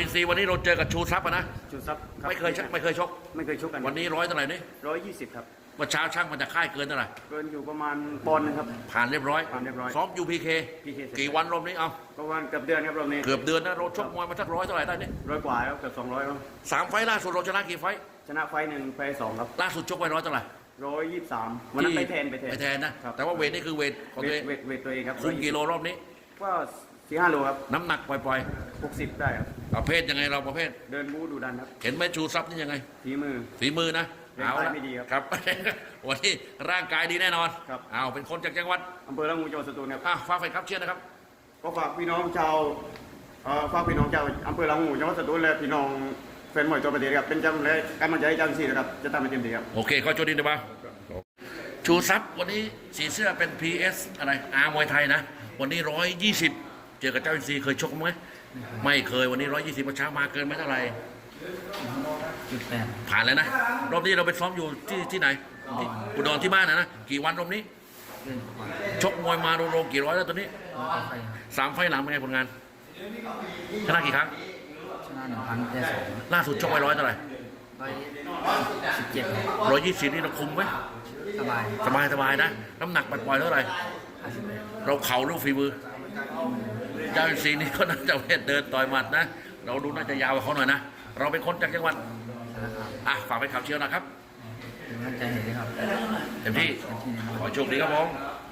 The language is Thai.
อินซีย์วันนี้เราเจอกับชูทรัพย์อะนะจุดซับรับไม่เคยชกไม่เคยชก ไม่เคยชกกันวันนี้ร้อยเท่าไหร่นี่ร้อยยี่สิบครับ เมื่อเช้าช่างมันจะค่ายเกินเท่าไหร่เกินอยู่ประมาณปอนด์หนึงครับ ผ่านเรียบร้อยผ่านเรียบร้อยซ้อมยูพีเค PK เสร็จกี่วันรอบนี้เอาประมาณเกือบเดือนครับรอบนี้เกือบเดือนนะเราชกมวยมาสักร้อยเท่าไหร่ได้นี่ร้อยกว่าแล้วเกือบสองร้อยแล้วสามไฟล์ล่าสุดเราชนะกี่ไฟล์ชนะไฟท์หนึ่งแพ้สองครับล่าสุดชกไปร้อยเท่าไหร่ร้อยยี่สิบสามวันนั้นไปแทนไปแทนไปแทนนะครับแต่ว่าเวทนี่คือเวทของเวตัวทเองเวทเวทตัวเองครับคุมกิโลรอบนี้ก็ สี่ห้าโลครับน้ำหนักปล่อยหกสิบได้ครับๆประเภทยังไงเราประเภท เดินบูดูดันครับเห็นไหมชูทรัพย์นี่ยังไง ฝีมือ ฝีมือนะร่างเอากายละไม่ดีครับครับ วันนี้ร่างกายดีแน่นอนครับ เอาเป็นคนจากจังหวัดอำเภอละงูจังหวัดสตูลครับ อะฟ้ากแฟนครับเชียร์นะครับ ก็ฝากพี่น้องชาวเอ่อฝากพี่น้องชาวอำเภอละงูจังหวัดสตูลและพี่น้องแฟนมวยตัวประเทศครับเป็นจำเลยกำลังใจให้เจังซี่นะครับจะทำให้เต็มที่ครับ โอเคขอโชคดีนะบ้างชูทรัพย์วันนี้สีเสื้อเป็น PS อะไรอามวยไทยนะ วันนี้ร้อยยี่สิบ เจอกับเจ้าอินซีย์เคยชกไหมไม่เคยวันนี้ร้อยยี่สิบเช้ามาเกินไหมเท่าไหร่จุดแปดผ่านแล้วนะรอบนี้เราไปซ้อมอยู่ที่ที่ไหนที่อุดรที่บ้านนะนะกี่วันรอบนี้เกินกว่าชกมวยมาโรๆกี่ร้อยแล้วตอนนี้แล้วก็ไปสามไฟล์หลังเป็นไงผลงานชนะกี่ครั้งชนะหนึ่งพันได้สองล่าสุดชกไปร้อยเท่าไหร่ร้อยสิบเจ็ดร้อยยี่สิบนี่เราคุมไหมสบายสบายสบายนะ น้ำหนักปล่อยๆเท่าไหร่ห้าสิบแปดเราเข่าลูกฝีมือ เจ้าอินซีย์นี่ก็น่าจะเวทเดินต่อยหมัดนะ เราดูน่าจะยาวกว่าเขาหน่อยนะ เราเป็นคนจากจังหวัดสารคามอะฝากไปขับเชียร์นะครับเป็นกำลังใจให้ด้วยครับเต็มที่ที่นี่ขอโชคดีครับผมค